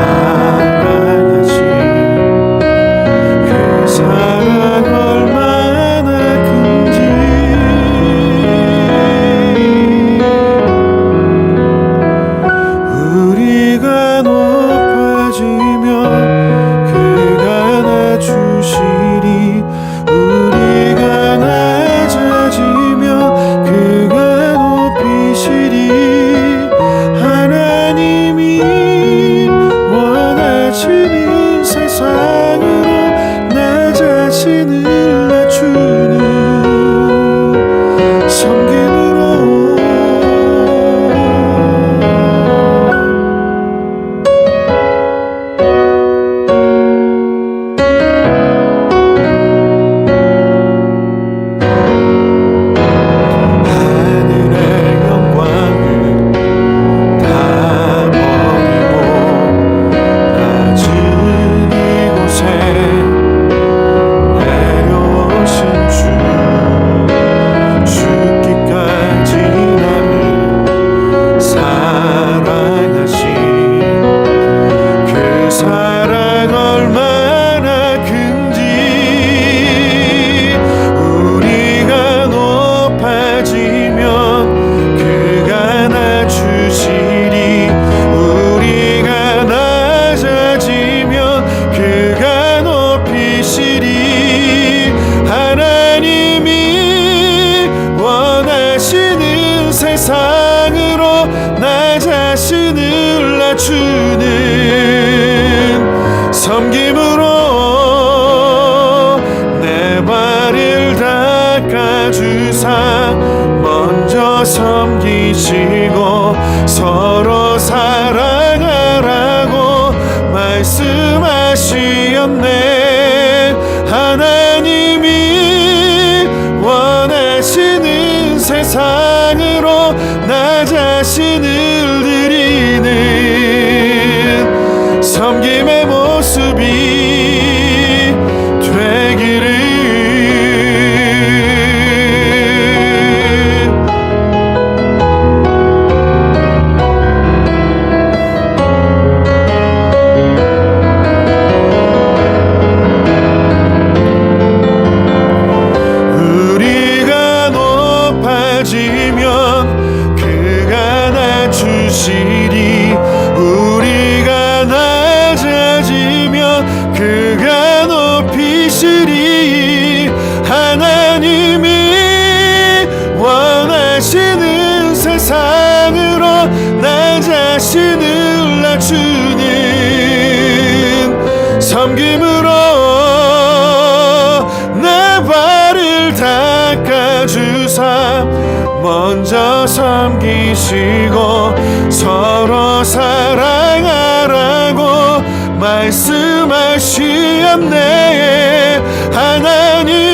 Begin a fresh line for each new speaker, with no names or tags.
Amen. 사랑 얼마나 큰지 우리가 높아지면 그가 낮추시리. 우리가 낮아지면 그가 높이시리. 하나님이 원하시는 세상으로 나 자신을 낮추는 서로 사랑하라고 말씀하시었네. 하나님이 원하시는 세상으로 나 자신을 높이시리 하나님이 원하시는 세상으로 나 자신을 낮추는 섬김으로 내 발을 닦아주사 먼저 섬기시고 서로 사랑하라고 말씀하시었네 하나님.